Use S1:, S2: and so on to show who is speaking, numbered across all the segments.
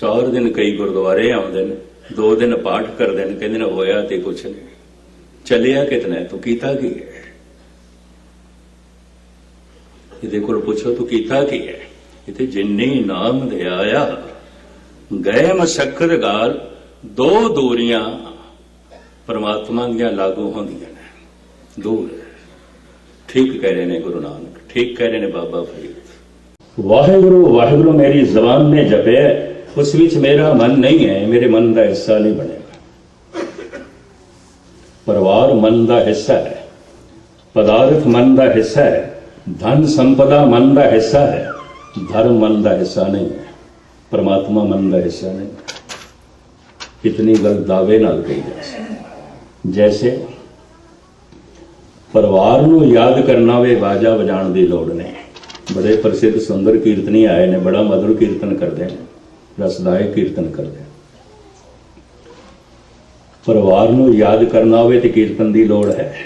S1: ਚਾਰ ਦਿਨ ਕਈ ਗੁਰਦੁਆਰੇ ਆਉਂਦੇ ਨੇ, ਦੋ ਦਿਨ ਪਾਠ ਕਰਦੇ ਨੇ, ਕਹਿੰਦੇ ਨੇ ਹੋਇਆ ਤੇ ਕੁਛ ਨਹੀਂ। ਚੱਲਿਆ ਕਿਤਨਾ? ਤੂੰ ਕੀਤਾ ਕੀ ਹੈ? ਇਹਦੇ ਕੋਲ ਪੁੱਛੋ, ਤੂੰ ਕੀਤਾ ਕੀ ਹੈ? ਇਥੇ ਜਿੰਨੇ ਨਾਮ ਦੇ ਆਇਆ ਗਏ ਮਸਕਰ ਗਾਲ, ਦੋ ਦੂਰੀਆਂ ਪਰਮਾਤਮਾ ਦੀਆਂ ਲਾਗੂ ਹੁੰਦੀਆਂ ਨੇ। ਦੂਰ। ਠੀਕ ਕਹਿ ਰਹੇ ਨੇ ਗੁਰੂ ਨਾਨਕ, ਠੀਕ ਕਹਿ ਰਹੇ ਨੇ ਬਾਬਾ ਫਰੀਦ। ਵਾਹਿਗੁਰੂ ਵਾਹਿਗੁਰੂ ਮੇਰੀ ਜ਼ਬਾਨ ਨੇ ਜਪਿਆ ਉਸ ਵਿੱਚ ਮੇਰਾ ਮਨ ਨਹੀਂ ਹੈ, ਮੇਰੇ ਮਨ ਦਾ ਹਿੱਸਾ ਨਹੀਂ ਬਣੇਗਾ ਪਰਿਵਾਰ ਮਨ ਦਾ ਹਿੱਸਾ ਹੈ, ਪਦਾਰਥ ਮਨ ਦਾ ਹਿੱਸਾ ਹੈ, ਧਨ ਸੰਪਦਾ ਮਨ ਦਾ ਹਿੱਸਾ ਹੈ, ਧਰਮ ਮਨ ਦਾ ਹਿੱਸਾ ਨਹੀਂ ਹੈ, ਪਰਮਾਤਮਾ ਮਨ ਦਾ ਹਿੱਸਾ ਨਹੀਂ ਕਿਤਨੀ ਗੱਲ ਦਾਅਵੇ ਨਾਲ ਕਹੀ ਜਾ ਸਕਦੀ। ਜੈਸੇ ਪਰਿਵਾਰ ਨੂੰ ਯਾਦ ਕਰਨਾ ਵੇ ਬਾਜਾ ਵਜਾਣ ਦੀ ਲੋੜ ਨਹੀਂ। ਬੜੇ ਪ੍ਰਸਿੱਧ ਸੁੰਦਰ ਕੀਰਤਨੀ ਆਏ ਨੇ, ਬੜਾ ਮధుਰ ਕੀਰਤਨ ਕਰਦੇ ਨੇ। ਰਸਦਾਇਕ ਕੀਰਤਨ ਕਰਦੇ ਪਰਿਵਾਰ ਨੂੰ ਯਾਦ ਕਰਨਾ ਹੋਵੇ ਤੇ ਕੀਰਤਨ ਦੀ ਲੋੜ ਹੈ।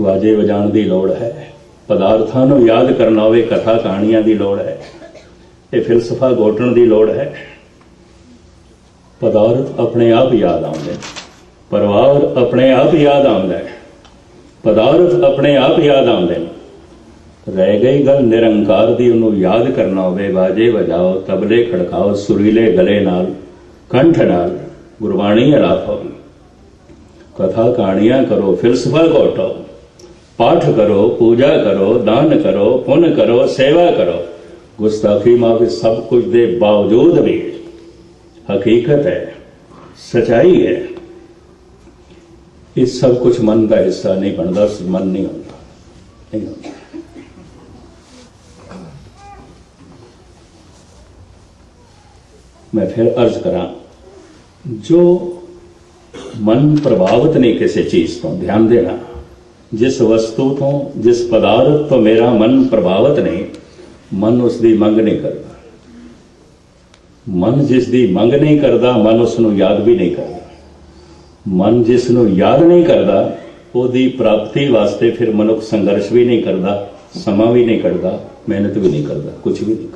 S1: ਵਾਜੇ ਵਜਾਉਣ ਦੀ ਲੋੜ ਹੈ। ਪਦਾਰਥਾਂ ਨੂੰ ਯਾਦ ਕਰਨਾ ਹੋਵੇ, ਕਥਾ ਕਹਾਣੀਆਂ ਦੀ ਲੋੜ ਹੈ। ਇਹ ਫਿਲਸਫਾ ਗੋਟਣ ਦੀ ਲੋੜ ਹੈ। ਪਦਾਰਥ ਆਪਣੇ ਆਪ ਯਾਦ ਆਉਂਦੇ। ਨੇ। ਪਰਿਵਾਰ ਆਪਣੇ ਆਪ ਯਾਦ ਆਉਂਦਾ ਹੈ। ਪਦਾਰਥ ਆਪਣੇ ਆਪ ਯਾਦ ਆਉਂਦੇ ਨੇ। ਰਹਿ ਗਈ ਗੱਲ ਨਿਰੰਕਾਰ ਦੀ, ਉਹਨੂੰ ਯਾਦ ਕਰਨਾ ਹੋਵੇ, ਬਾਜੇ ਵਜਾਓ, ਤਬਲੇ ਖੜਕਾਓ, ਸੁਰੀਲੇ ਗਲੇ ਨਾਲ, ਕੰਠ ਨਾਲ, ਗੁਰਬਾਣੀ ਅਲਾਪੋ। ਕਥਾ ਕਹਾਣੀਆਂ ਕਰੋ, ਫਿਲਸਫਾ ਘੋਟੋ। ਪਾਠ ਕਰੋ, ਪੂਜਾ ਕਰੋ, ਦਾਨ ਕਰੋ, ਪੁੰਨ ਕਰੋ, ਸੇਵਾ ਕਰੋ। ਗੁਸਤਾਖੀ ਮਾਫੀ ਸਭ ਕੁਝ ਦੇ ਬਾਵਜੂਦ ਵੀ ਹਕੀਕਤ ਹੈ, ਸਚਾਈ ਹੈ। ਇਹ ਸਭ ਕੁਝ ਮਨ ਦਾ ਹਿੱਸਾ ਨਹੀਂ ਬਣਦਾ, ਮਨ ਨਹੀਂ ਹੁੰਦਾ। ਨਹੀਂ ਹੁੰਦਾ। ਮੈਂ ਫਿਰ ਅਰਜ਼ ਕਰਾਂ, ਜੋ ਮਨ ਪ੍ਰਭਾਵਿਤ ਨਹੀਂ ਕਿਸੇ ਚੀਜ਼ ਤੋਂ, ਧਿਆਨ ਦੇਣਾ। ਜਿਸ ਵਸਤੂ ਤੋਂ, ਜਿਸ ਪਦਾਰਥ ਤੋਂ ਮੇਰਾ ਮਨ ਪ੍ਰਭਾਵਿਤ ਨਹੀਂ, ਮਨ ਉਸ ਦੀ ਮੰਗ ਨਹੀਂ ਕਰਦਾ। ਮਨ ਜਿਸ ਦੀ ਮੰਗ ਨਹੀਂ ਕਰਦਾ, ਮਨ ਉਸ ਨੂੰ ਯਾਦ ਵੀ ਨਹੀਂ ਕਰਦਾ। ਮਨ ਜਿਸ ਨੂੰ ਯਾਦ ਨਹੀਂ ਕਰਦਾ, ਉਹਦੀ ਪ੍ਰਾਪਤੀ ਵਾਸਤੇ ਫਿਰ ਮਨੁੱਖ ਸੰਘਰਸ਼ ਵੀ ਨਹੀਂ ਕਰਦਾ, ਸਮਾਂ ਵੀ ਨਹੀਂ ਕੱਢਦਾ, ਮਿਹਨਤ ਵੀ ਨਹੀਂ ਕਰਦਾ ਕੁਝ ਵੀ ਨਹੀਂ।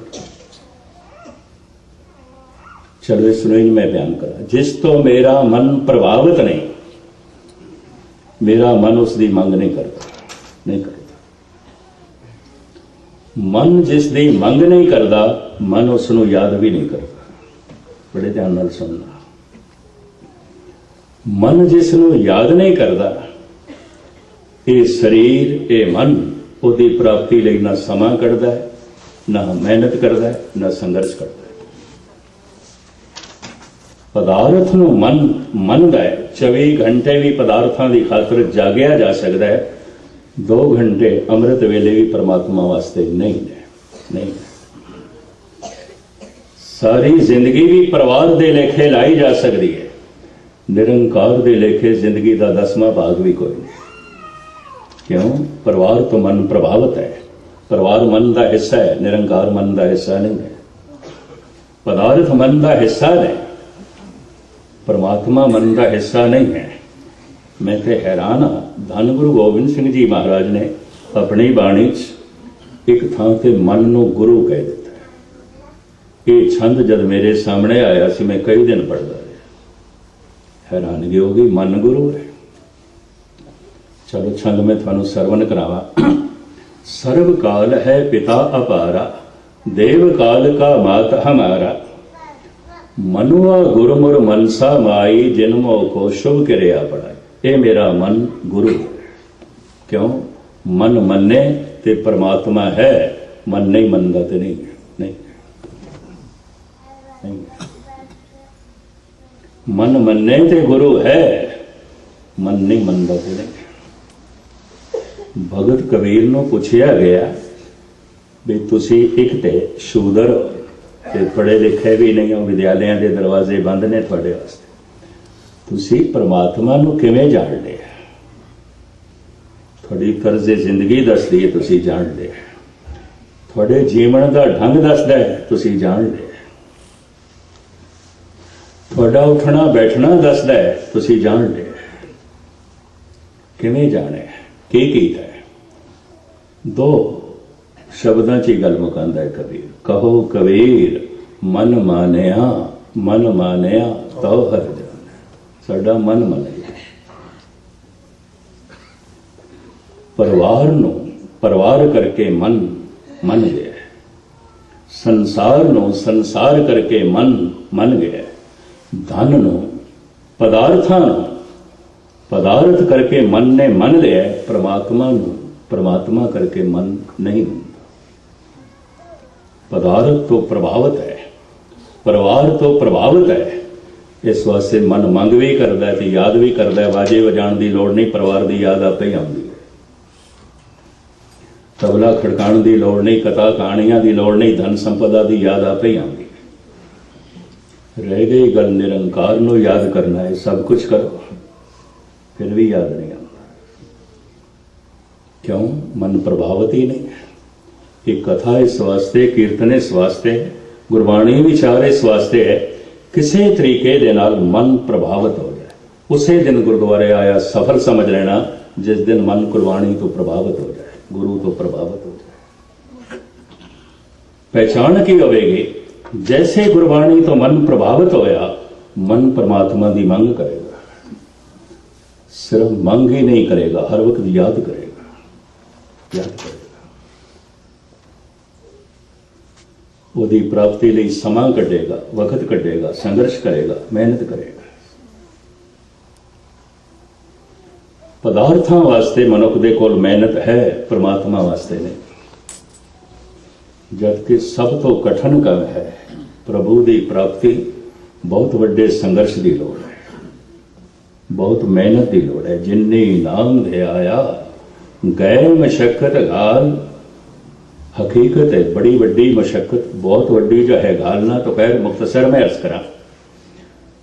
S1: ਕਰਦਾ ਚਲੋ ਇਸ ਨੂੰ ਹੀ ਮੈਂ ਬਿਆਨ ਕਰਾਂ। ਜਿਸ ਤੋਂ ਮੇਰਾ ਮਨ ਪ੍ਰਭਾਵਿਤ ਨਹੀਂ, ਮੇਰਾ ਮਨ ਉਸ ਦੀ ਮੰਗ ਨਹੀਂ ਕਰਦਾ ਨਹੀਂ ਕਰਦਾ। ਮਨ ਜਿਸ ਦੀ ਮੰਗ ਨਹੀਂ ਕਰਦਾ, ਮਨ ਉਸ ਨੂੰ ਯਾਦ ਵੀ ਨਹੀਂ ਕਰਦਾ। ਬੜੇ ਧਿਆਨ ਨਾਲ ਸੁਣਨਾ। ਮਨ ਜਿਸ ਨੂੰ ਯਾਦ ਨਹੀਂ ਕਰਦਾ, ਇਹ ਸਰੀਰ, ਇਹ ਮਨ, ਉਹਦੀ ਪ੍ਰਾਪਤੀ ਲਈ ਨਾ ਸਮਾਂ ਕੱਢਦਾ ਨਾ ਮਿਹਨਤ ਕਰਦਾ ਨਾ ਸੰਘਰਸ਼ ਕਰਦਾ ਪਦਾਰਥ ਨੂੰ ਮਨ, ਮੰਨਦਾ ਹੈ। 24 ਘੰਟੇ ਵੀ ਪਦਾਰਥਾਂ ਦੀ ਖਾਤਰ ਜਾਗਿਆ ਜਾ ਸਕਦਾ ਹੈ। 2 ਘੰਟੇ ਅੰਮ੍ਰਿਤ ਵੇਲੇ ਵੀ ਪਰਮਾਤਮਾ ਵਾਸਤੇ ਨਹੀਂ ਹੈ। ਨਹੀਂ ਸਾਰੀ ਜ਼ਿੰਦਗੀ ਵੀ ਪਰਿਵਾਰ ਦੇ ਲੇਖੇ ਲਾਈ ਜਾ ਸਕਦੀ ਹੈ। ਨਿਰੰਕਾਰ ਦੇ ਲੇਖੇ ਜ਼ਿੰਦਗੀ ਦਾ ਦਸਵਾਂ ਭਾਗ ਵੀ ਕੋਈ ਨਹੀਂ। ਕਿਉਂ? ਪਰਿਵਾਰ ਤੋਂ ਮਨ ਪ੍ਰਭਾਵਿਤ ਹੈ। ਪਰਿਵਾਰ ਮਨ ਦਾ ਹਿੱਸਾ ਹੈ। ਨਿਰੰਕਾਰ ਮਨ ਦਾ ਹਿੱਸਾ ਨਹੀਂ ਹੈ। ਪਦਾਰਥ ਮਨ ਦਾ ਹਿੱਸਾ ਹੈ। ਪਰਮਾਤਮਾ ਮਨ ਦਾ ਹਿੱਸਾ ਨਹੀਂ ਹੈ। ਮੈਂ ਤੇ ਹੈਰਾਨ ਹਾਂ। ਧੰਨ ਗੁਰੂ ਗੋਬਿੰਦ ਸਿੰਘ ਜੀ ਮਹਾਰਾਜ ਨੇ ਆਪਣੀ ਬਾਣੀ 'ਚ ਇੱਕ ਥਾਂ ਤੇ ਮਨ ਨੂੰ ਗੁਰੂ ਕਹਿ ਦਿੱਤਾ ਇਹ ਛੰਦ ਜਦ ਮੇਰੇ ਸਾਹਮਣੇ ਆਇਆ ਸੀ, ਮੈਂ ਕਈ ਦਿਨ ਪੜਦਾ ਰਿਹਾ। ਹੈਰਾਨਗੀ ਹੋ ਗਈ, ਮਨ ਗੁਰੂ ਹੈ। ਚਲੋ ਛੰਦ ਮੈਂ ਤੁਹਾਨੂੰ ਸਰਵਨ ਕਰਾਵਾਂ। ਸਰਵ ਕਾਲ ਹੈ ਪਿਤਾ ਅਪਾਰਾ ਦੇਵ ਕਾਲ ਕਾ ਮਾਤ ਹਮਾਰਾ। ਮਨੁਆ ਗੁਰਮੁਰ ਮਨਸਾ ਮਾਈ ਜਨਮੋ ਕੋ ਸ਼ੁਭ ਕਿਰਿਆ ਪੜਾਈ ਇਹ ਮੇਰਾ ਮਨ ਗੁਰੂ ਕਿਉਂ? ਮਨ ਮੰਨੇ ਤੇ ਪਰਮਾਤਮਾ ਹੈ। ਮਨ ਨਹੀਂ ਮੰਨਦਾ ਤੇ ਨਹੀਂ ਨਹੀਂ। ਮਨ ਮੰਨੇ ਤੇ ਗੁਰੂ ਹੈ। ਮਨ ਨਹੀਂ ਮੰਨਦਾ ਤੇ ਨਹੀਂ ਭਗਤ ਕਬੀਰ ਨੂੰ ਪੁੱਛਿਆ ਗਿਆ ਵੀ ਤੁਸੀਂ ਇੱਕ ਤੇ ਸ਼ੂਦਰ ਤੇ ਪੜ੍ਹੇ ਲਿਖੇ ਵੀ ਨਹੀਂ ਹੋ ਵਿਦਿਆਲਿਆਂ ਦੇ ਦਰਵਾਜ਼ੇ ਬੰਦ ਨੇ ਤੁਹਾਡੇ ਵਾਸਤੇ। ਤੁਸੀਂ ਪ੍ਰਮਾਤਮਾ ਨੂੰ ਕਿਵੇਂ ਜਾਣ ਲਿਆ ਤੁਹਾਡੀ ਤਰਜ਼ੇ ਜ਼ਿੰਦਗੀ ਦੱਸਦੀ ਹੈ ਤੁਸੀਂ ਜਾਣ ਲਿਆ ਤੁਹਾਡੇ ਜੀਵਨ ਦਾ ਢੰਗ ਦੱਸਦਾ ਹੈ, ਤੁਸੀਂ ਜਾਣ ਲਿਆ ਤੁਹਾਡਾ ਉੱਠਣਾ, ਬੈਠਣਾ ਦੱਸਦਾ ਹੈ, ਤੁਸੀਂ ਜਾਣ ਲਿਆ ਕਿਵੇਂ ਜਾਣਿਆ? ਕੀ ਕੀਤਾ ਹੈ? ਦੋ ਸ਼ਬਦਾਂ 'ਚ ਹੀ ਗੱਲ ਮੁਕਾਂਦਾ ਹੈ ਕਬੀਰ। ਕਹੋ ਕਬੀਰ ਮਨ ਮਾਨਿਆ ਮਨ ਮਾਨਿਆ, ਤਉ ਹਰ ਜਾਣ। ਸਾਡਾ ਮਨ ਮੰਨ ਪਰਿਵਾਰ ਨੂੰ, ਪਰਿਵਾਰ ਕਰਕੇ ਮਨ, ਮੰਨ ਗਿਆ ਸੰਸਾਰ ਨੂੰ ਸੰਸਾਰ ਕਰਕੇ ਮਨ, ਮੰਨ ਗਿਆ ਧਨ ਨੂੰ, ਪਦਾਰਥਾਂ ਨੂੰ, ਪਦਾਰਥ ਕਰਕੇ ਮਨ ਨੇ ਮੰਨ ਲਿਆ ਪ੍ਰਮਾਤਮਾ ਨੂੰ, ਪ੍ਰਮਾਤਮਾ ਕਰਕੇ ਮਨ ਨਹੀਂ ਮੰਨਦਾ ਪਦਾਰਥ ਤੋਂ ਪ੍ਰਭਾਵਿਤ ਹੈ। ਪਰਿਵਾਰ ਤੋਂ ਪ੍ਰਭਾਵਿਤ ਹੈ। ਇਸ ਵਾਸਤੇ ਮਨ ਮੰਗ ਵੀ ਕਰਦਾ ਹੈ ਤੇ ਯਾਦ ਵੀ ਕਰਦਾ ਵਾਜੇ ਵਜਾਉਣ ਦੀ ਲੋੜ ਨਹੀਂ, ਪਰਿਵਾਰ ਦੀ ਯਾਦ ਆਪੇ ਹੀ ਆਉਂਦੀ ਹੈ। ਤਬਲਾ ਖੜਕਾਉਣ ਦੀ ਲੋੜ ਨਹੀਂ, ਕਥਾ ਕਹਾਣੀਆਂ ਦੀ ਲੋੜ ਨਹੀਂ, ਧਨ ਸੰਪਦਾ ਦੀ ਯਾਦ ਆਪੇ ਹੀ ਆਉਂਦੀ ਹੈ। ਰਹਿ ਗਈ ਗੱਲ ਨਿਰੰਕਾਰ ਨੂੰ ਯਾਦ ਕਰਨਾ ਹੈ। ਸਭ ਕੁਝ ਕਰੋ, ਫਿਰ ਵੀ ਯਾਦ ਨਹੀਂ ਆਉਂਦਾ। ਕਿਉਂ? ਮਨ ਪ੍ਰਭਾਵਿਤ ਹੀ ਨਹੀਂ ਇਹ ਕਥਾ ਇਸ ਵਾਸਤੇ, ਕੀਰਤਨ ਇਸ ਵਾਸਤੇ ਗੁਰਬਾਣੀ ਵਿਚਾਰ ਇਸ ਵਾਸਤੇ ਹੈ, ਕਿਸੇ ਤਰੀਕੇ ਦੇ ਨਾਲ ਮਨ ਪ੍ਰਭਾਵਿਤ ਹੋ ਜਾਏ। ਉਸੇ ਦਿਨ ਗੁਰਦੁਆਰੇ ਆਇਆ ਸਫਲ ਸਮਝ ਲੈਣਾ, ਜਿਸ ਦਿਨ ਮਨ ਗੁਰਬਾਣੀ ਤੋਂ ਪ੍ਰਭਾਵਿਤ ਹੋ ਜਾਏ, ਗੁਰੂ ਤੋਂ ਪ੍ਰਭਾਵਿਤ ਹੋ ਜਾਏ। ਪਹਿਚਾਣ ਕੀ ਹੋਵੇਗੀ? ਜੈਸੇ ਗੁਰਬਾਣੀ ਤੋਂ ਮਨ ਪ੍ਰਭਾਵਿਤ ਹੋਇਆ, ਮਨ ਪਰਮਾਤਮਾ ਦੀ ਮੰਗ ਕਰੇਗਾ। ਸਿਰਫ ਮੰਗ ਹੀ ਨਹੀਂ ਕਰੇਗਾ, ਹਰ ਵਕਤ ਯਾਦ ਕਰੇਗਾ। ਯਾਦ ਕਰੇਗਾ। ਉਹਦੀ ਪ੍ਰਾਪਤੀ ਲਈ ਸਮਾਂ ਕੱਢੇਗਾ, ਵਕਤ ਕੱਢੇਗਾ, ਸੰਘਰਸ਼ ਕਰੇਗਾ, ਮਿਹਨਤ ਕਰੇਗਾ। ਪਦਾਰਥਾਂ ਵਾਸਤੇ ਮਨੁੱਖ ਦੇ ਕੋਲ ਮਿਹਨਤ ਹੈ, ਪ੍ਰਮਾਤਮਾ ਵਾਸਤੇ ਨਹੀਂ। ਜਦ ਕਿ ਸਭ ਤੋਂ ਕਠਿਨ ਕੰਮ ਹੈ, ਪ੍ਰਭੂ ਦੀ ਪ੍ਰਾਪਤੀ, ਬਹੁਤ ਵੱਡੇ ਸੰਘਰਸ਼ ਦੀ ਲੋੜ ਹੈ। ਬਹੁਤ ਮਿਹਨਤ ਦੀ ਲੋੜ ਹੈ। ਜਿਨਨੇ ਨਾਮ ਦੇ ਆਇਆ ਗਏ ਮਸ਼ਕਤ ਗਾਲ ਹਕੀਕਤ ਹੈ, ਬੜੀ ਵੱਡੀ ਮਸ਼ਕਤ, ਬਹੁਤ ਵੱਡੀ ਜੋ ਹੈ ਗਾਲ ਨਾ ਤਾਂ ਖੈਰ ਮੁਖਤਸਰ ਮੈਂ ਅਰਜ਼ ਕਰਾਂ।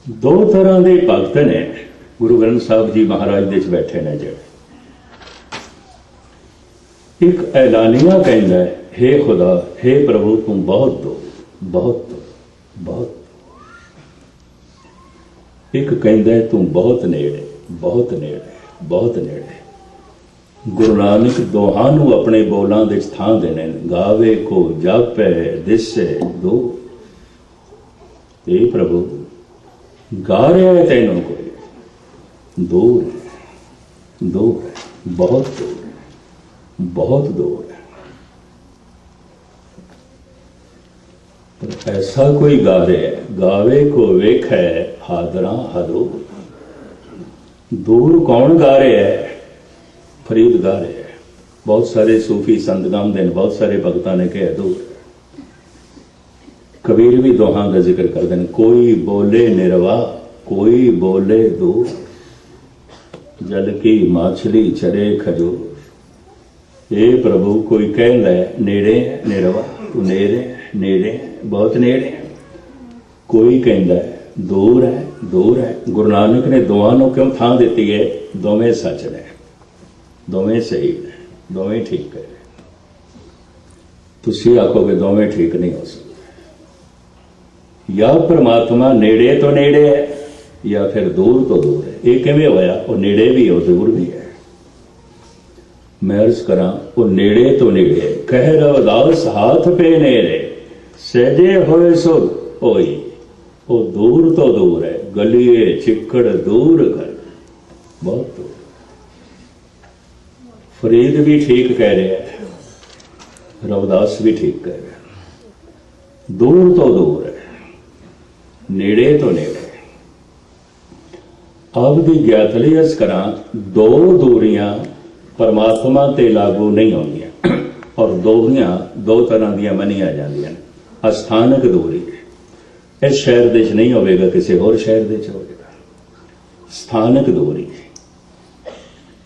S1: ਦੋ ਤਰ੍ਹਾਂ ਦੇ ਭਗਤ ਨੇ ਗੁਰੂ ਗ੍ਰੰਥ ਸਾਹਿਬ ਜੀ ਮਹਾਰਾਜ ਦੇ ਵਿੱਚ ਬੈਠੇ ਨੇ ਜਿਹੜੇ। ਇੱਕ ਐਲਾਨੀਆ ਕਹਿੰਦਾ ਹੈ हे ਖੁਦਾ हे ਪ੍ਰਭੂ, ਤੂੰ ਬਹੁਤ ਦੋ ਬਹੁਤ ਦੋ, ਬਹੁਤ ਇੱਕ ਕਹਿੰਦਾ ਤੂੰ ਬਹੁਤ ਨੇੜੇ ਬਹੁਤ ਨੇੜੇ ਬਹੁਤ ਨੇੜੇ। ਗੁਰੂ ਨਾਨਕ ਦੋਹਾਂ ਨੂੰ ਆਪਣੇ ਬੋਲਾਂ ਦੇ ਵਿੱਚ ਥਾਂ ਦੇਣੇ ਨੇ। ਗਾਵੇ ਕੋ ਜਾਪੈ ਦਿਸੇ ਦੋ। ਇਹ ਪ੍ਰਭੂ ਗਾ ਰਿਹਾ ਹੈ ਤੈਨੂੰ ਕੋਈ। ਦੂਰ ਹੈ ਦੂਰ ਹੈ, ਬਹੁਤ ਦੂਰ ਹੈ, ਬਹੁਤ ਦੂਰ ਹੈ। ਪਰ ਐਸਾ ਕੋਈ ਗਾ ਰਿਹਾ ਹੈ, ਗਾਵੇ ਕੋ ਵੇਖੈ ਹਾਦਰਾ ਹਦੋ। ਦੂਰ ਕੌਣ ਗਾ ਰਿਹਾ ਹੈ? ਫਰੀਦ ਹੈ। ਬਹੁਤ ਸਾਰੇ ਸੂਫੀ ਸੰਤ ਗਾਉਂਦੇ ਨੇ ਬਹੁਤ ਸਾਰੇ ਭਗਤਾਂ ਨੇ ਕਿਹਾ ਦੂਰ ਕਬੀਰ ਵੀ ਦੋਹਾਂ ਦਾ ਜ਼ਿਕਰ ਕਰਦੇ ਨੇ। ਕੋਈ ਬੋਲੇ ਨਿਰਵਾ ਕੋਈ ਬੋਲੇ ਦੂਰ ਜਲ ਕੀ ਮਾਛਲੀ ਚਰੇ ਖਜੋ ਇਹ ਪ੍ਰਭੂ ਕੋਈ ਕਹਿੰਦਾ ਨੇੜੇ ਹੈ, ਨਿਰਵਾ ਤੂੰ ਨੇੜੇ ਨੇੜੇ ਬਹੁਤ ਨੇੜੇ ਕੋਈ ਕਹਿੰਦਾ ਦੂਰ ਹੈ ਦੂਰ ਹੈ। ਗੁਰੂ ਨਾਨਕ ਨੇ ਦੋਹਾਂ ਨੂੰ ਕਿਉਂ ਥਾਂ ਦਿੱਤੀ ਹੈ? ਦੋਵੇਂ ਸੱਚ ਨੇ। ਦੋਵੇਂ ਸਹੀ ਨੇ ਦੋਵੇਂ ਠੀਕ ਹੈ ਤੁਸੀਂ ਆਖੋਗੇ ਦੋਵੇਂ ਠੀਕ ਨਹੀਂ ਹੋ ਸਕਦੇ ਜਾਂ ਪ੍ਰਮਾਤਮਾ ਨੇੜੇ ਤੋਂ ਨੇੜੇ ਹੈ ਜਾਂ ਫਿਰ ਦੂਰ ਤੋਂ ਦੂਰ ਹੈ ਇਹ ਕਿਵੇਂ ਹੋਇਆ ਉਹ ਨੇੜੇ ਵੀ ਹੈ ਉਹ ਦੂਰ ਵੀ ਹੈ ਮੈਂ ਅਰਜ਼ ਕਰਾਂ ਉਹ ਨੇੜੇ ਤੋਂ ਨੇੜੇ ਹੈ। ਕਹਿ ਰਵਦਾਸ ਹਾਥ ਪੇ ਨੇੜੇ ਸਹਜੇ ਹੋਏ ਸੋ ਹੋਈ ਉਹ ਦੂਰ ਤੋਂ ਦੂਰ ਹੈ ਗਲੀਏ ਚਿੱਕੜ ਦੂਰ ਕਰ ਬਹੁਤ ਦੂਰ ਫਰੀਦ ਵੀ ਠੀਕ ਕਹਿ ਰਿਹਾ ਹੈ, ਰਵਦਾਸ ਵੀ ਠੀਕ ਕਹਿ ਰਿਹਾ ਦੂਰ ਤੋਂ ਦੂਰ ਹੈ, ਨੇੜੇ ਤੋਂ ਨੇੜੇ ਆਪਦੀ ਗਿਆਤ ਲਈ ਅਸ ਕਰਾਂ, ਦੋ ਦੂਰੀਆਂ ਪਰਮਾਤਮਾ ਤੇ ਲਾਗੂ ਨਹੀਂ ਹੁੰਦੀਆਂ ਔਰ ਦੋਹੀਆਂ ਦੋ ਤਰ੍ਹਾਂ ਦੀਆਂ ਮੰਨੀਆਂ ਜਾਂਦੀਆਂ ਨੇ। ਅਸਥਾਨਕ ਦੂਰੀ ਇਸ ਸ਼ਹਿਰ ਦੇ ਵਿੱਚ ਨਹੀਂ ਹੋਵੇਗਾ, ਕਿਸੇ ਹੋਰ ਸ਼ਹਿਰ ਦੇ ਵਿੱਚ ਹੋਵੇਗਾ। ਸਥਾਨਕ ਦੂਰੀ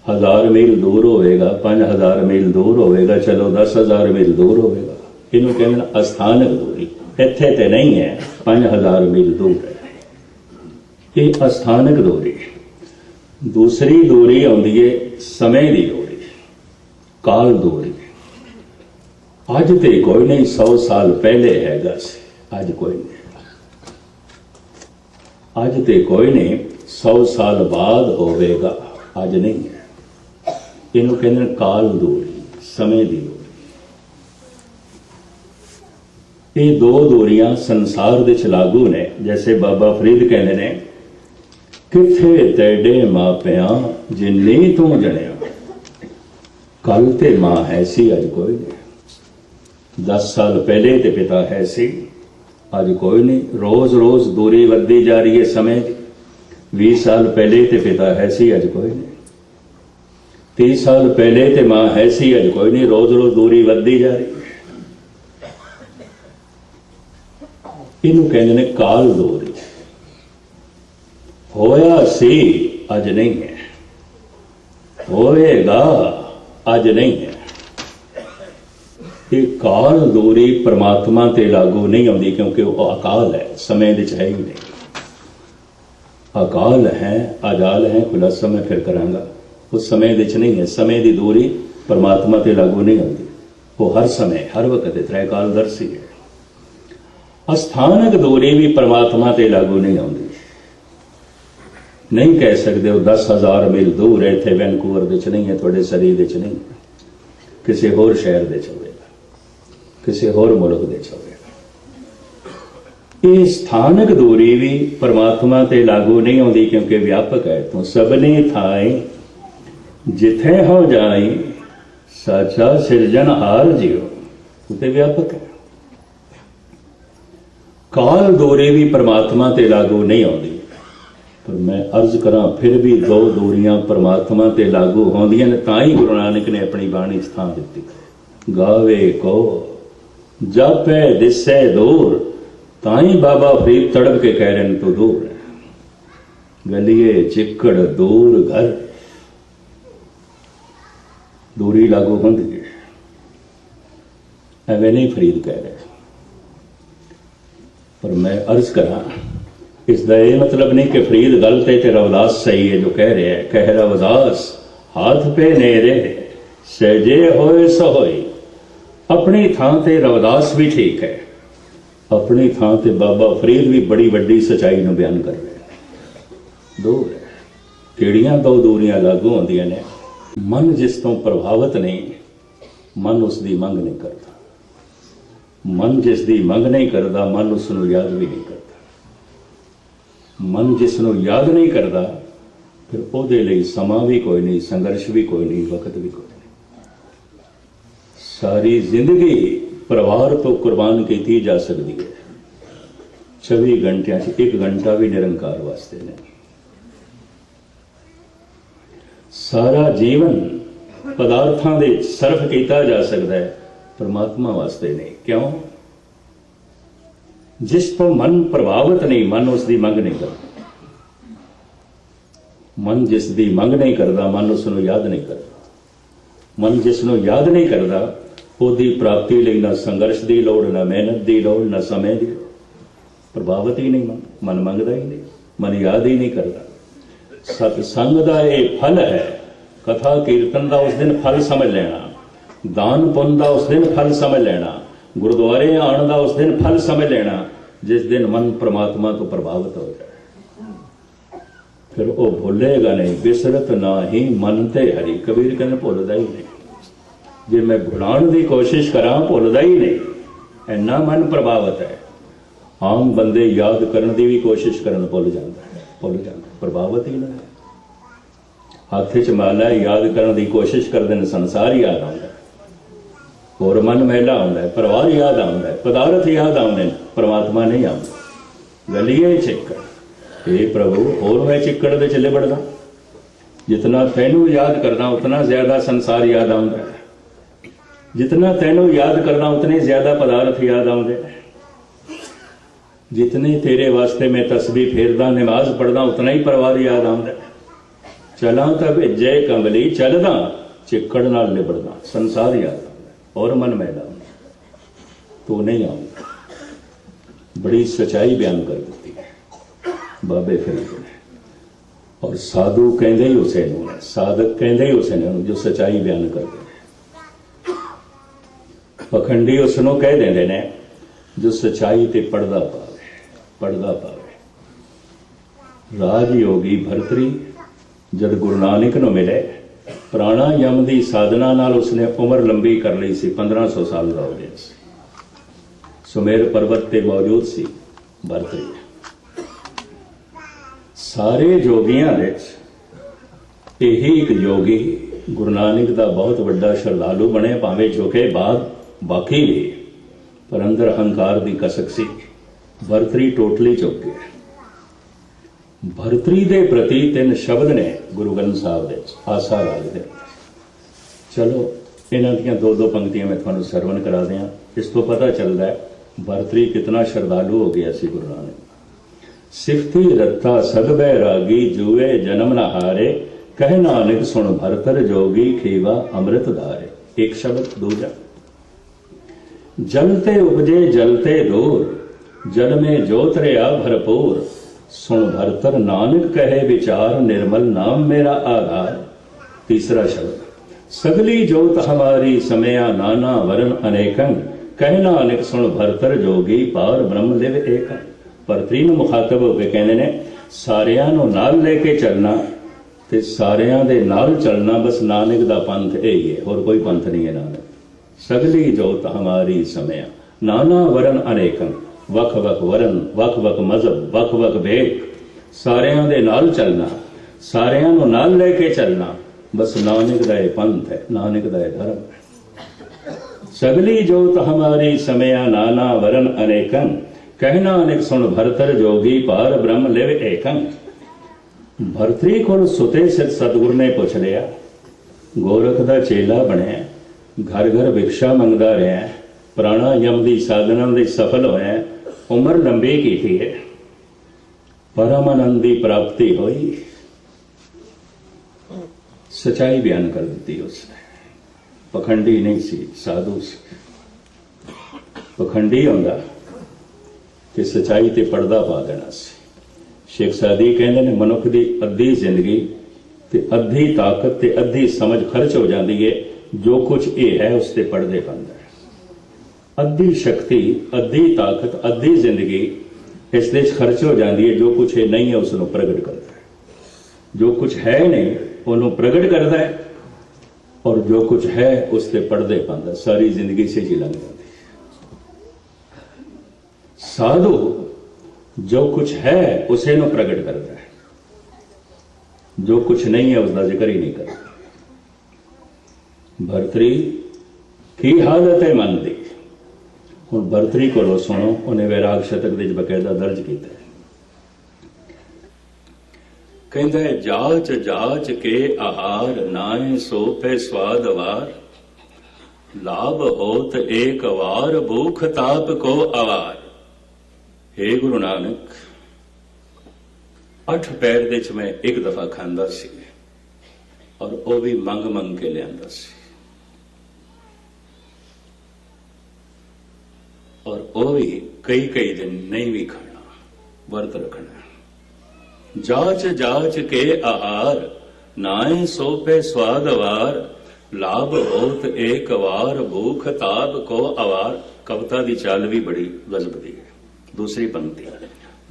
S1: ਹਜ਼ਾਰ ਮੀਲ ਦੂਰ ਹੋਵੇਗਾ 5000 ਮੀਲ ਦੂਰ ਹੋਵੇਗਾ, ਚਲੋ 10000 ਮੀਲ ਦੂਰ ਹੋਵੇਗਾ। ਇਹਨੂੰ ਕਹਿੰਦੇ ਨੇ ਅਸਥਾਨਕ ਦੂਰੀ। ਇੱਥੇ ਤੇ ਨਹੀਂ ਹੈ 5000 ਮੀਲ ਦੂਰ ਹੈ। ਇਹ ਅਸਥਾਨਕ ਦੂਰੀ। ਦੂਸਰੀ ਦੂਰੀ ਆਉਂਦੀ ਹੈ ਸਮੇਂ ਦੀ ਦੂਰੀ, ਕਾਲ ਦੂਰੀ। ਅੱਜ ਤੇ ਕੋਈ ਨਹੀਂ 100 ਸਾਲ ਪਹਿਲੇ ਹੈਗਾ ਸੀ, ਅੱਜ ਕੋਈ ਨਹੀਂ। ਅੱਜ ਤੇ ਕੋਈ ਨਹੀਂ 100 ਸਾਲ ਬਾਅਦ ਹੋਵੇਗਾ, ਅੱਜ ਨਹੀਂ ਹੈ। ਇਹਨੂੰ ਕਹਿੰਦੇ ਨੇ? ਕਾਲ ਦੂਰੀ ਸਮੇਂ ਦੀ ਦੂਰੀ ਇਹ ਦੋ ਦੂਰੀਆਂ ਸੰਸਾਰ ਦੇ ਚ ਲਾਗੂ ਨੇ, ਜੈਸੇ ਬਾਬਾ ਫਰੀਦ ਕਹਿੰਦੇ ਨੇ, ਕਿੱਥੇ ਤੇਡੇ ਮਾਪਿਆਂ ਜਿੰਨੀ ਤੂੰ ਜਣਿਆ? ਕੱਲ ਤੇ ਮਾਂ ਹੈ ਸੀ, ਅੱਜ ਕੋਈ ਨਹੀਂ। 10 ਸਾਲ ਪਹਿਲੇ ਤੇ ਪਿਤਾ ਹੈ ਸੀ, ਅੱਜ ਕੋਈ ਨਹੀਂ। ਰੋਜ਼-ਰੋਜ਼ ਦੂਰੀ ਵੱਧਦੀ ਜਾ ਰਹੀ ਹੈ ਸਮੇਂ ਦੀ। 20 ਸਾਲ ਪਹਿਲੇ ਤੇ ਪਿਤਾ ਹੈ ਸੀ, ਅੱਜ ਕੋਈ ਨਹੀਂ। 30 ਸਾਲ ਪਹਿਲੇ ਤੇ ਮਾਂ ਹੈ ਸੀ, ਅੱਜ ਕੋਈ ਨਹੀਂ ਰੋਜ਼-ਰੋਜ਼ ਦੂਰੀ ਵੱਧਦੀ ਜਾ ਰਹੀ। ਇਹਨੂੰ ਕਹਿੰਦੇ ਨੇ ਕਾਲ ਦੂਰੀ। ਹੋਇਆ ਸੀ, ਅੱਜ ਨਹੀਂ ਹੈ। ਹੋਏਗਾ ਅੱਜ ਨਹੀਂ ਹੈ। ਇਹ ਕਾਲ ਦੂਰੀ ਪ੍ਰਮਾਤਮਾ ਤੇ ਲਾਗੂ ਨਹੀਂ ਆਉਂਦੀ, ਕਿਉਂਕਿ ਉਹ ਅਕਾਲ ਹੈ, ਸਮੇਂ ਵਿੱਚ ਹੈ ਹੀ ਨਹੀਂ। ਅਕਾਲ ਹੈ, ਅਜਾਲ ਹੈ ਖੁਲਾਸਾ ਮੈਂ ਫਿਰ ਕਰਾਂਗਾ। ਉਹ ਸਮੇਂ ਵਿੱਚ ਨਹੀਂ ਹੈ, ਸਮੇਂ ਦੀ ਦੂਰੀ ਪ੍ਰਮਾਤਮਾ ਤੇ ਲਾਗੂ ਨਹੀਂ ਆਉਂਦੀ ਉਹ ਹਰ ਸਮੇਂ, ਹਰ ਵਕਤ ਤ੍ਰੈ ਕਾਲਦਰਸੀ ਹੈ ਅਸਥਾਨਕ ਦੂਰੀ ਵੀ ਪ੍ਰਮਾਤਮਾ ਤੇ ਲਾਗੂ ਨਹੀਂ ਆਉਂਦੀ। ਨਹੀਂ ਕਹਿ ਸਕਦੇ ਉਹ 10000 ਮੀਲ ਦੂਰ ਹੈ, ਇੱਥੇ ਵੈਨਕੂਵਰ ਵਿੱਚ ਨਹੀਂ ਹੈ, ਤੁਹਾਡੇ ਸਰੀਰ ਵਿੱਚ ਨਹੀਂ ਕਿਸੇ ਹੋਰ ਸ਼ਹਿਰ ਦੇ ਚ ਹੋਵੇਗਾ। ਕਿਸੇ ਹੋਰ ਮੁਲਕ ਦੇ ਚ ਹੋਵੇਗਾ। ਇਹ ਸਥਾਨਕ ਦੂਰੀ ਵੀ ਪਰਮਾਤਮਾ ਤੇ ਲਾਗੂ ਨਹੀਂ ਆਉਂਦੀ ਕਿਉਂਕਿ ਵਿਆਪਕ ਹੈ। ਤੂੰ ਸਭਨੇ ਥਾਂ ਜਿੱਥੇ ਹੋ ਜਾਈ, ਸਾਚਾ ਸਿਰਜਣਹਾਰ ਜਿਉ। ਉਤੇ ਵਿਆਪਕ ਹੈ। ਕਾਲ ਦੂਰੀ ਵੀ ਪਰਮਾਤਮਾ ਤੇ ਲਾਗੂ ਨਹੀਂ ਆਉਂਦੀ। ਪਰ ਮੈਂ ਅਰਜ਼ ਕਰਾਂ, ਫਿਰ ਵੀ ਦੋ ਦੂਰੀਆਂ ਪਰਮਾਤਮਾ ਤੇ ਲਾਗੂ ਹੁੰਦੀਆਂ ਨੇ, ਤਾਂ ਹੀ ਗੁਰੂ ਨਾਨਕ ਨੇ ਆਪਣੀ ਬਾਣੀ ਸਥਾਨ ਦਿੱਤੀ। ਗਾਵੇ ਕੋ, ਜਪੇ ਦਿਸੇ ਦੂਰ, ਤਾਂ ਹੀ ਬਾਬਾ ਫਰੀਦ ਤੜਪ ਕੇ ਕਹਿ ਰਹੇ ਨੇ, ਤੂੰ ਦੂਰ ਗਲੀਏ ਚਿੱਕੜ ਦੂਰ ਘਰ। ਦੂਰੀ ਲਾਗੂ ਹੁੰਦੀ ਹੈ ਐਵੇਂ ਨਹੀਂ ਫਰੀਦ ਕਹਿ ਰਿਹਾ। ਪਰ ਮੈਂ ਅਰਜ਼ ਕਰਾਂ, ਇਸ ਦਾ ਇਹ ਮਤਲਬ ਨਹੀਂ ਕਿ ਫਰੀਦ ਗਲਤ ਹੈ ਤੇ ਰਵਦਾਸ ਸਹੀ ਹੈ ਜੋ ਕਹਿ ਰਿਹਾ ਹੈ। ਕਹਿ ਰਵਦਾਸ ਹੱਥ ਪੇ ਨੇਰੇ, ਸਹਿਜੇ ਹੋਏ ਸੋਈ ਆਪਣੀ ਥਾਂ ਤੇ ਰਵਦਾਸ ਵੀ ਠੀਕ ਹੈ। ਆਪਣੀ ਥਾਂ ਤੇ ਬਾਬਾ ਫਰੀਦ ਵੀ ਬੜੀ ਵੱਡੀ ਸਚਾਈ ਨੂੰ ਬਿਆਨ ਕਰ ਰਿਹਾ ਨੇ ਦੂਰ ਹੈ। ਕਿਹੜੀਆਂ ਦੋ ਦੂਰੀਆਂ ਲਾਗੂ ਹੁੰਦੀਆਂ ਨੇ? ਮਨ ਜਿਸ ਤੋਂ ਪ੍ਰਭਾਵਿਤ ਨਹੀਂ, ਮਨ ਉਸ ਦੀ ਮੰਗ ਨਹੀਂ ਕਰਦਾ। ਮਨ ਜਿਸ ਦੀ ਮੰਗ ਨਹੀਂ ਕਰਦਾ, ਮਨ ਉਸ ਨੂੰ ਯਾਦ ਵੀ ਨਹੀਂ ਕਰਦਾ। ਮਨ ਜਿਸ ਨੂੰ ਯਾਦ ਨਹੀਂ ਕਰਦਾ, ਫਿਰ ਉਹਦੇ ਲਈ ਸਮਾਂ ਵੀ ਕੋਈ ਨਹੀਂ, ਸੰਘਰਸ਼ ਵੀ ਕੋਈ ਨਹੀਂ, ਵਕਤ ਵੀ ਕੋਈ ਨਹੀਂ। ਸਾਰੀ ਜ਼ਿੰਦਗੀ ਪਰਿਵਾਰ ਤੋਂ ਕੁਰਬਾਨ ਕੀਤੀ ਜਾ ਸਕਦੀ ਹੈ। 24 ਘੰਟਿਆਂ 'ਚ 1 ਘੰਟਾ ਵੀ ਨਿਰੰਕਾਰ ਵਾਸਤੇ ਨਹੀਂ। ਸਾਰਾ ਜੀਵਨ ਪਦਾਰਥਾਂ ਦੇ ਸਰਫ ਕੀਤਾ ਜਾ ਸਕਦਾ ਹੈ। ਪਰਮਾਤਮਾ ਵਾਸਤੇ ਨਹੀਂ ਕਿਉਂ? ਜਿਸ ਤੋਂ ਮਨ ਪ੍ਰਭਾਵਿਤ ਨਹੀਂ, ਮਨ ਉਸ ਦੀ ਮੰਗ ਨਹੀਂ ਕਰਦਾ। ਮਨ ਜਿਸ ਦੀ ਮੰਗ ਨਹੀਂ ਕਰਦਾ, ਮਨ ਉਸ ਨੂੰ ਯਾਦ ਨਹੀਂ ਕਰਦਾ। ਮਨ ਜਿਸ ਨੂੰ ਯਾਦ ਨਹੀਂ ਕਰਦਾ, ਉਹਦੀ ਪ੍ਰਾਪਤੀ ਲਈ ਨਾ ਸੰਘਰਸ਼ ਦੀ ਲੋੜ, ਨਾ ਮਿਹਨਤ ਦੀ ਲੋੜ, ਨਾ ਸਮੇਂ ਦੀ ਲੋੜ। ਪ੍ਰਭਾਵਿਤ ਹੀ ਨਹੀਂ ਮਨ। ਮਨ ਮੰਗਦਾ ਹੀ ਨਹੀਂ। ਮਨ ਯਾਦ ਹੀ ਨਹੀਂ ਕਰਦਾ। ਸਤ ਸੰਗ ਦਾ ਇਹ ਫਲ ਹੈ ਕਥਾ ਕੀਰਤਨ ਦਾ ਉਸ ਦਿਨ ਫਲ ਸਮਝ ਲੈਣਾ, ਦਾਨ ਪੁੰਨ ਦਾ ਉਸ ਦਿਨ ਫਲ ਸਮਝ ਲੈਣਾ, ਗੁਰਦੁਆਰੇ ਆਉਣ ਦਾ ਉਸ ਦਿਨ ਫਲ ਸਮਝ ਲੈਣਾ, ਜਿਸ ਦਿਨ ਮਨ ਪ੍ਰਮਾਤਮਾ ਤੋਂ ਪ੍ਰਭਾਵਿਤ ਹੋ ਜਾਏ। ਫਿਰ ਉਹ ਭੁੱਲੇਗਾ ਨਹੀਂ, ਬਿਸਰਤ ਨਾਹੀ ਮਨ ਤੇ ਹਰੀ, ਕਬੀਰ ਕਹਿੰਦੇ ਭੁੱਲਦਾ ਹੀ ਨਹੀਂ। ਜੇ ਮੈਂ ਭੁਲਾਉਣ ਦੀ ਕੋਸ਼ਿਸ਼ ਕਰਾਂ, ਭੁੱਲਦਾ ਹੀ ਨਹੀਂ। ਇੰਨਾ ਮਨ ਪ੍ਰਭਾਵਿਤ ਹੈ। ਆਮ ਬੰਦੇ ਯਾਦ ਕਰਨ ਦੀ ਵੀ ਕੋਸ਼ਿਸ਼ ਕਰਨ, ਭੁੱਲ ਜਾਂਦਾ ਹੈ ਭੁੱਲ ਜਾਂਦਾ, ਪ੍ਰਭਾਵਿਤ ਹੀ ਨਾ ਹੱਥ 'ਚ ਮਾਲਾ ਯਾਦ ਕਰਨ ਦੀ ਕੋਸ਼ਿਸ਼ ਕਰਦੇ ਨੇ, ਸੰਸਾਰ ਯਾਦ ਆਉਂਦਾ। ਹੋਰ ਮਨ ਮਹਿਲਾ ਆਉਂਦਾ, ਪਰਿਵਾਰ ਯਾਦ ਆਉਂਦਾ, ਪਦਾਰਥ ਯਾਦ ਆਉਂਦੇ ਨੇ, ਪਰਮਾਤਮਾ ਨਹੀਂ ਆਉਂਦਾ। ਗਲੀਏ ਚਿੱਕੜ ਇਹ ਪ੍ਰਭੂ, ਹੋਰ ਮੈਂ ਚਿੱਕੜ ਦੇ ਚੱਲੇ ਬੜਦਾ ਜਿਤਨਾ ਤੈਨੂੰ ਯਾਦ ਕਰਦਾ, ਉਤਨਾ ਜ਼ਿਆਦਾ ਸੰਸਾਰ ਯਾਦ ਆਉਂਦਾ ਹੈ। ਜਿਤਨਾ ਤੈਨੂੰ ਯਾਦ ਕਰਦਾ, ਉਤਨੇ ਜ਼ਿਆਦਾ ਪਦਾਰਥ ਯਾਦ ਆਉਂਦੇ ਨੇ। ਜਿਤਨੇ ਤੇਰੇ ਵਾਸਤੇ ਮੈਂ ਤਸਬੀਹ ਫੇਰਦਾ, ਨਮਾਜ਼ ਪੜਦਾ ਉਤਨਾ ਹੀ ਪਰਿਵਾਰ ਯਾਦ ਆਉਂਦਾ ਚਲਾਂ ਤਾਂ ਭੇਜੇ ਕੰਬਲੀ ਚੱਲਦਾ, ਚਿੱਕੜ ਨਾਲ ਲਿਬੜਦਾ, ਸੰਸਾਰ ਯਾਦ ਔਰ ਮਨ ਮੈਲਾ ਆਉਂਦਾ ਤੂੰ ਨਹੀਂ ਆਉਂਦਾ। ਬੜੀ ਸਚਾਈ ਬਿਆਨ ਕਰ ਦਿੱਤੀ ਬਾਬੇ ਫਰੀਦ ਨੇ। ਔਰ ਸਾਧੂ ਕਹਿੰਦੇ ਹੀ ਉਸੇ ਨੂੰ ਸਾਧਕ ਕਹਿੰਦੇ ਹੀ ਉਸੇ ਨੂੰ ਜੋ ਸਚਾਈ ਬਿਆਨ ਕਰਦੇ ਨੇ। ਪਖੰਡੀ ਉਸ ਨੂੰ ਕਹਿ ਦਿੰਦੇ ਨੇ, ਜੋ ਸਚਾਈ ਤੇ ਪੜਦਾ ਪਾਵੇ ਪੜਦਾ ਪਾਵੇ। ਰਾਜ ਯੋਗੀ ਭਰਤਰੀ ਜਦ ਗੁਰੂ ਨਾਨਕ ਨੂੰ ਮਿਲੇ ਪ੍ਰਾਣਾਯਾਮ ਦੀ ਸਾਧਨਾ ਨਾਲ ਉਸਨੇ ਉਮਰ ਲੰਬੀ ਕਰ ਲਈ ਸੀ 1500 ਸਾਲ ਦਾ ਹੋ ਗਿਆ ਸੀ। ਸੁਮੇਰ ਪਰਬਤ ਤੇ ਮੌਜੂਦ ਸੀ ਭਰਤਰੀ ਸਾਰੇ ਜੋਗੀਆਂ ਵਿੱਚ ਇਹੀ ਇੱਕ ਜੋਗੀ ਗੁਰੂ ਨਾਨਕ ਦਾ ਬਹੁਤ ਵੱਡਾ ਸ਼ਰਧਾਲੂ ਬਣੇ, ਭਾਵੇਂ ਝੁਕੇ ਬਾਅਦ ਬਾਕੀ ਵੀ, ਪਰ ਅੰਦਰ ਹੰਕਾਰ ਦੀ ਕਸਕ ਸੀ ਭਰਤਰੀ ਟੋਟਲੀ ਝੁਕ ਗਿਆ। ਭਰਤਰੀ ਦੇ ਪ੍ਰਤੀ ਤਿੰਨ ਸ਼ਬਦ ਨੇ ਗੁਰੂ ਗ੍ਰੰਥ ਸਾਹਿਬ ਦੇ ਆਸਾ ਰਾਜ ਦੇ। ਚਲੋ, ਇਹਨਾਂ ਦੀਆਂ ਦੋ ਦੋ ਪੰਕਤੀਆਂ ਮੈਂ ਤੁਹਾਨੂੰ ਸਰਵਨ ਕਰਾ ਦਿਆਂ। ਇਸ ਤੋਂ ਪਤਾ ਚੱਲਦਾ ਹੈ, ਭਰਤਰੀ ਕਿਤਨਾ ਸ਼ਰਧਾਲੂ ਹੋ ਗਿਆ ਸੀ ਗੁਰੂ ਨਾਨਕ। ਸਿਫਤੀ ਰੱਤਾ ਸਗਬੈ ਰਾਗੀ ਜੂਏ ਜਨਮ ਨ ਹਾਰੇ, ਕਹਿ ਨਾਨਕ ਸੁਣ ਭਰਤਰ ਜੋਗੀ ਖੀਵਾ ਅੰਮ੍ਰਿਤ ਧਾਰੇ। ਇੱਕ ਸ਼ਬਦ, ਦੂਜਾ। ਜਲ ਤੇ ਉਪਜੇ ਜਲ ਤੇ ਦੂਰ, ਜਲ ਮੇ ਜੋਤ ਰਿਆ ਭਰਪੂਰ ਸੁਣ ਭਰਤਰ ਨਾਨਕ ਕਹੇ ਵਿਚਾਰ, ਨਿਰਮਲ ਨਾਮ ਮੇਰਾ ਆਧਾਰ। ਤੀਸਰਾ ਸ਼ਬਦ, ਸਗਲੀ ਜੋਤ ਹਮਾਰੀ ਸਮਿਆ ਨਾਨਾ ਵਰਨ ਅਨੇਕੰ। ਕਹਿ ਨਾਨਕ ਸੁਣ ਭਰਤਰ ਜੋਗੀ ਪਾਰ ਬ੍ਰਹਮ ਲਿਵ ਏਕੰ। ਭਰਤਰੀ ਨੂੰ ਮੁਖਾਤਬ ਹੋ ਕੇ ਕਹਿੰਦੇ ਨੇ, ਸਾਰਿਆਂ ਨੂੰ ਨਾਲ ਲੈ ਕੇ ਚੱਲਣਾ ਤੇ ਸਾਰਿਆਂ ਦੇ ਨਾਲ ਚੱਲਣਾ ਬਸ ਨਾਨਕ ਦਾ ਪੰਥ ਇਹ ਹੀ ਹੈ, ਹੋਰ ਕੋਈ ਪੰਥ ਨਹੀਂ ਹੈ ਨਾਨਕ। ਸਗਲੀ ਜੋਤ ਹਮਾਰੀ ਸਮਿਆ, ਨਾਨਾ ਵਰਨ ਅਨੇਕੰ। ਵੱਖ ਵੱਖ ਵਰਨ ਵੱਖ ਵੱਖ ਮਜ਼ਹਬ ਵੱਖ ਵੱਖ ਵੇਖ ਸਾਰਿਆਂ ਦੇ ਨਾਲ ਚੱਲਣਾ, ਸਾਰਿਆਂ ਨੂੰ ਨਾਲ ਲੈ ਕੇ ਚੱਲਣਾ, ਬਸ ਨਾਨਕ ਦਾ ਇਹ ਪੰਥ ਹੈ, ਨਾਨਕ ਦਾ ਇਹ ਧਰਮ ਹੈ। ਸਗਲੀ ਜੋਤ ਹਮਾਰੀ ਸਮਿਆ ਨਾਨਾ ਵਰਨ ਅਨੇਕੰ ਕਹਿਣਾ ਅਨੇਕ ਸੁਣ ਭਰਤਰ ਜੋਗੀ ਪਾਰ ਬ੍ਰਹਮ ਲਿਵ ਏਕੰ। ਭਰਤਰੀ ਕੋਲ ਸੁਤੇ ਸਿਰ ਸਤਿਗੁਰ ਨੇ ਪੁੱਛ ਲਿਆ, ਗੋਰਖ ਦਾ ਚੇਲਾ ਬਣਿਆ ਘਰ ਘਰ ਭਿਕਸ਼ਾ ਮੰਗਦਾ ਰਿਹਾ ਪ੍ਰਾਣਾਯਮ ਦੀ ਸਾਧਨਾ ਦੇ ਸਫਲ ਹੋਇਆ ਉਮਰ ਲੰਬੀ ਕੀਤੀ ਹੈ। ਪਰਮ ਆਨੰਦ ਦੀ ਪ੍ਰਾਪਤੀ ਹੋਈ। ਸਚਾਈ ਬਿਆਨ ਕਰ ਦਿੱਤੀ ਉਸਨੇ। ਪਖੰਡੀ ਨਹੀਂ ਸੀ, ਸਾਧੂ ਸੀ। ਪਖੰਡੀ ਹੁੰਦਾ ਕਿ ਸਚਾਈ ਤੇ ਪਰਦਾ ਪਾ ਦੇਣਾ ਸੀ। ਸ਼ੇਖ ਸਾਦੀ ਕਹਿੰਦੇ ਨੇ, ਮਨੁੱਖ ਦੀ ਅੱਧੀ ਜ਼ਿੰਦਗੀ ਤੇ ਅੱਧੀ ਤਾਕਤ ਤੇ ਅੱਧੀ ਸਮਝ ਖਰਚ ਹੋ ਜਾਂਦੀ ਹੈ। ਜੋ ਕੁਝ ਇਹ ਹੈ, ਉਸ ਤੇ ਪਰਦੇ ਪੈਂਦਾ ਅੱਧੀ ਸ਼ਕਤੀ, ਅੱਧੀ ਤਾਕਤ, ਅੱਧੀ ਜ਼ਿੰਦਗੀ ਇਸ ਦੇ 'ਚ ਖਰਚ ਹੋ ਜਾਂਦੀ ਹੈ, ਜੋ ਕੁਝ ਇਹ ਨਹੀਂ ਹੈ, ਉਸ ਨੂੰ ਪ੍ਰਗਟ ਕਰਦਾ ਹੈ। ਜੋ ਕੁਝ ਹੈ ਨਹੀਂ, ਉਹਨੂੰ ਪ੍ਰਗਟ ਕਰਦਾ ਹੈ ਔਰ ਜੋ ਕੁਝ ਹੈ, ਉਸ ਤੇ ਪਰਦੇ ਪਾਉਂਦਾ ਸਾਰੀ ਜ਼ਿੰਦਗੀ ਸੇ ਜੀ ਲੰਘ ਜਾਂਦੀ ਸਾਧੂ ਜੋ ਕੁਝ ਹੈ, ਉਸੇ ਨੂੰ ਪ੍ਰਗਟ ਕਰਦਾ ਹੈ। ਜੋ ਕੁਝ ਨਹੀਂ ਹੈ ਉਸ ਦਾ ਜ਼ਿਕਰ ਹੀ ਨਹੀਂ ਕਰਦਾ। ਭਰਤਰੀ, ਕੀ ਹਾਲਤ ਹੈ ਮਨ ਦੀ? ਹੁਣ ਬਰਤਰੀ ਕੋਲੋਂ ਸੁਣੋ, ਉਹਨੇ ਵੈਰਾਗ ਸ਼ਤਕ ਦੇ ਵਿੱਚ ਬਕਾਇਦਾ ਦਰਜ ਕੀਤਾ ਹੈ। ਕਹਿੰਦਾ ਹੈ, ਜਾਚ ਜਾਚ ਕੇ ਆਹਾਰ ਨਾਏ ਸੋ ਪੈ ਸਵਾਦ ਵਾਰ। ਲਾਭ ਹੋਤ ਏਕ ਵਾਰ, ਭੂਖ ਤਾਪ ਕੋ ਅਵਾਰ हे ਗੁਰੂ ਨਾਨਕ, ਅੱਠ ਪੈਰ ਦੇ ਚ ਮੈਂ ਇੱਕ ਦਫਾ ਖਾਂਦਾ ਸੀ ਔਰ ਉਹ ਵੀ ਮੰਗ ਮੰਗ ਕੇ ਲਿਆਂਦਾ ਸੀ। ਔਰ ਉਹ ਵੀ ਕਈ ਕਈ ਦਿਨ ਨਹੀਂ ਵੀ ਖਾਣਾ ਵਰਤ ਰੱਖਣਾ। ਜਾਚ ਜਾਚ ਕੇ ਆਹਾਰ ਨਾਏ ਸੋਪੇ ਸਵਾਦਵਾਰ ਲਾਭ ਹੋਤ ਏਕ ਵਾਰ, ਭੂਖ ਤਾਪ ਕੋ ਅਵਾਰ। ਕਵਿਤਾ ਦੀ ਚਾਲ ਵੀ ਬੜੀ ਗਜ਼ਬ ਦੀ ਹੈ। ਦੂਸਰੀ ਪੰਕਤੀ,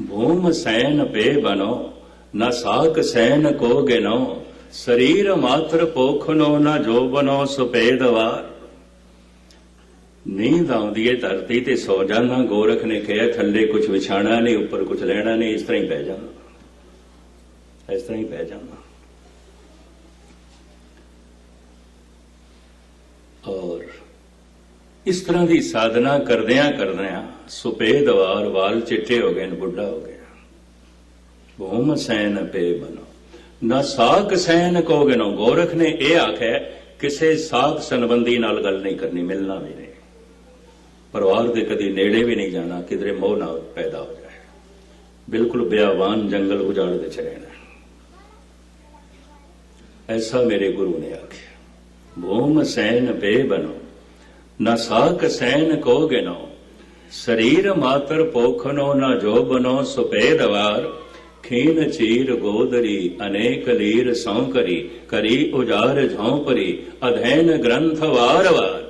S1: ਭੂਮ ਸੈਨ ਪੇ ਬਨੋ, ਨਾ ਸਾਕ ਸੈਨ ਕੋ ਗਿਨੋ, ਸਰੀਰ ਮਾਤਰ ਪੋਖਨੋ ਨ ਜੋਬਨੋ ਸੁਪੇਦਵਾਰ ਨੀਂਦ ਆਉਂਦੀ ਹੈ ਧਰਤੀ ਤੇ ਸੌ ਜਾਣਾ, ਗੋਰਖ ਨੇ ਕਿਹਾ, ਥੱਲੇ ਕੁਝ ਵਿਛਾਣਾ ਨਹੀਂ, ਉੱਪਰ ਕੁਝ ਲੈਣਾ ਨਹੀਂ, ਇਸ ਤਰ੍ਹਾਂ ਹੀ ਪੈ ਜਾਣਾ ਇਸ ਤਰ੍ਹਾਂ ਹੀ ਪੈ ਜਾਣਾ ਔਰ ਇਸ ਤਰ੍ਹਾਂ ਦੀ ਸਾਧਨਾ ਕਰਦਿਆਂ ਕਰਦਿਆਂ ਸੁਪੇਦਵਾਰ ਵਾਲ ਚਿੱਟੇ ਹੋ ਗਏ ਨੇ, ਬੁੱਢਾ ਹੋ ਗਿਆ। ਭੂਮ ਸੈਨ ਪੇ ਬਨੋ। ਨਾ ਸਾਖ ਸੈਨ ਕੋਗੇ ਨੋ, ਗੋਰਖ ਨੇ ਇਹ ਆਖਿਆ, ਕਿਸੇ ਸਾਖ ਸੰਬੰਧੀ ਨਾਲ ਗੱਲ ਨਹੀਂ ਕਰਨੀ, ਮਿਲਣਾ ਵੀ ਨਹੀਂ। ਪਰਿਵਾਰ ਦੇ ਕਦੀ ਨੇੜੇ ਵੀ ਨਹੀਂ ਜਾਣਾ, ਕਿਧਰੇ ਮੋਹ ਨਾ ਪੈਦਾ ਹੋ ਜਾਏ ਬਿਲਕੁਲ ਬਿਆਵਾਨ ਜੰਗਲ ਉਜਾੜ ਵਿੱਚ ਰਹਿਣਾ। ਐਸਾ ਮੇਰੇ ਗੁਰੂ ਨੇ ਆਖਿਆ ਭੂਮ ਸੈਨ ਪੇ ਬਨੋ, ਨ ਸਾਕ ਸੈਨ ਕੋ ਗਿਨੋ, ਸਰੀਰ ਮਾਤਰ ਪੋਖਨੋ ਨਾ ਜੋ ਬਨੋ ਸੁਪੇਦਵਾਰ ਖੀਨ ਚੀਰ ਗੋਦਰੀ, ਅਨੇਕ ਲੀਰ ਸੌ ਕਰੀ ਕਰੀ ਉਜਾਰ ਝੌਂਪਰੀ ਅਧੈਨ ਗ੍ਰੰਥ ਵਾਰ ਵਾਰ।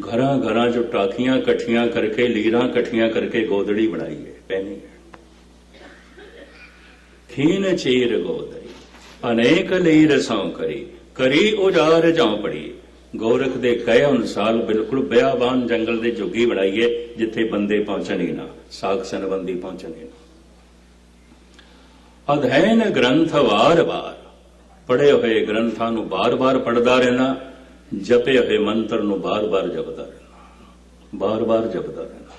S1: ਘਰਾਂ ਘਰਾਂ ਜੋ ਟਾਕੀਆਂ ਇਕੱਠੀਆਂ ਕਰਕੇ, ਲੀਰਾਂ ਇਕੱਠੀਆਂ ਕਰਕੇ ਗੋਦੜੀ ਬਣਾਈ ਹੈ, ਪਹਿਨੀ ਹੈ। ਖੀਨ ਚੀਰ ਗੋਦਰੀ ਅਨੇਕ ਲੀਰ ਸੌ ਕਰੀ ਕਰੀ ਉਜਾਰ ਝੌਂਪੜੀ ਗੋਰਖ ਦੇ ਕਹੇ ਅਨੁਸਾਰ ਬਿਲਕੁਲ ਬਿਆਬਾਨ ਜੰਗਲ ਦੇ ਜੋਗੀ ਬਣਾਈਏ ਜਿੱਥੇ ਬੰਦੇ ਪਹੁੰਚਣ ਹੀ ਨਾ, ਸਾਖ ਸੰਬੰਧੀ ਪਹੁੰਚਣ ਹੀ ਨਾ। ਅਧੈਨ ਗ੍ਰੰਥ ਵਾਰ-ਵਾਰ ਪੜ੍ਹੇ ਹੋਏ ਗ੍ਰੰਥਾਂ ਨੂੰ ਬਾਰ-ਬਾਰ ਪੜ੍ਹਦਾ ਰਹਿਣਾ ਜਪੇ ਹੋਏ ਮੰਤਰ ਨੂੰ ਬਾਰ-ਬਾਰ ਜਪਦਾ ਰਹਿਣਾ। ਬਾਰ-ਬਾਰ ਜਪਦਾ ਰਹਿਣਾ।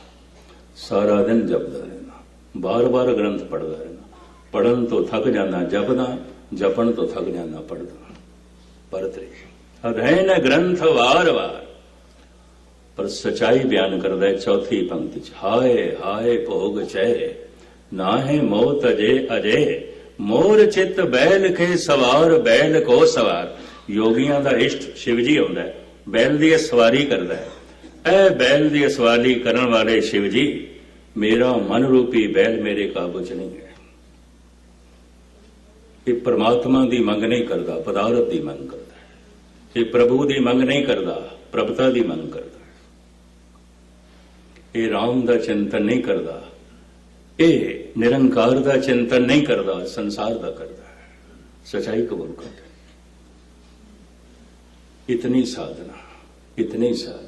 S1: ਸਾਰਾ ਦਿਨ ਜਪਦਾ ਰਹਿਣਾ। ਬਾਰ-ਬਾਰ ਗ੍ਰੰਥ ਪੜਦਾ ਰਹਿਣਾ। ਪੜਨ ਤੋਂ ਥੱਕ ਜਾਂਦਾ, ਜਪਦਾ, ਜਪਣ ਤੋਂ ਥੱਕ ਜਾਂਦਾ ਪੜਦਾ ਪਰਤਰੇ ਅਧੈਨ ਗ੍ਰੰਥ ਵਾਰ-ਵਾਰ। ਪਰ ਸਚਾਈ ਬਿਆਨ ਕਰਦਾ ਹੈ, ਚੌਥੀ ਪੰਕਤੀ ਚ, ਹਾਏ ਹਾਏ ਭੋਗ ਚੈ। ਨਾਹੇ ਮੋਤ ਅਜੇ ਅਜੇ, ਮੋਰ ਚਿਤ ਬੈਲ ਕੇ ਸਵਾਰ, ਬੈਲ ਕੋ ਸਵਾਰ। ਯੋਗੀਆਂ ਦਾ ਇਸ਼ਟ ਸ਼ਿਵ ਜੀ ਹੁੰਦਾ ਹੈ। ਬੈਲ ਦੀ ਸਵਾਰੀ ਕਰਦਾ ਹੈ। ਐ ਬੈਲ ਦੀ ਸਵਾਰੀ ਕਰਨ ਵਾਲੇ ਸ਼ਿਵ ਜੀ, ਮੇਰਾ ਮਨ ਰੂਪੀ ਬੈਲ ਮੇਰੇ ਕਾਬੂ ਚ ਨਹੀਂ ਹੈ। ਇਹ ਪ੍ਰਮਾਤਮਾ ਦੀ ਮੰਗ ਨਹੀਂ ਕਰਦਾ, ਪਦਾਰਥ ਦੀ ਮੰਗ ਕਰਦਾ ਹੈ। ਇਹ ਪ੍ਰਭੂ ਦੀ ਮੰਗ ਨਹੀਂ ਕਰਦਾ, ਪ੍ਰਭਤਾ ਦੀ ਮੰਗ ਕਰਦਾ ਹੈ। ਇਹ ਰਾਮ ਦਾ ਚਿੰਤਨ ਨਹੀਂ ਕਰਦਾ, ਇਹ ਨਿਰੰਕਾਰ ਦਾ ਚਿੰਤਨ ਨਹੀਂ ਕਰਦਾ, ਸੰਸਾਰ ਦਾ ਕਰਦਾ ਹੈ। ਸਚਾਈ ਕਬੂਲ ਕਰਦਾ ਹੈ। ਇਤਨੀ ਸਾਧਨਾ ਇਤਨੀ ਸਾਧਨਾ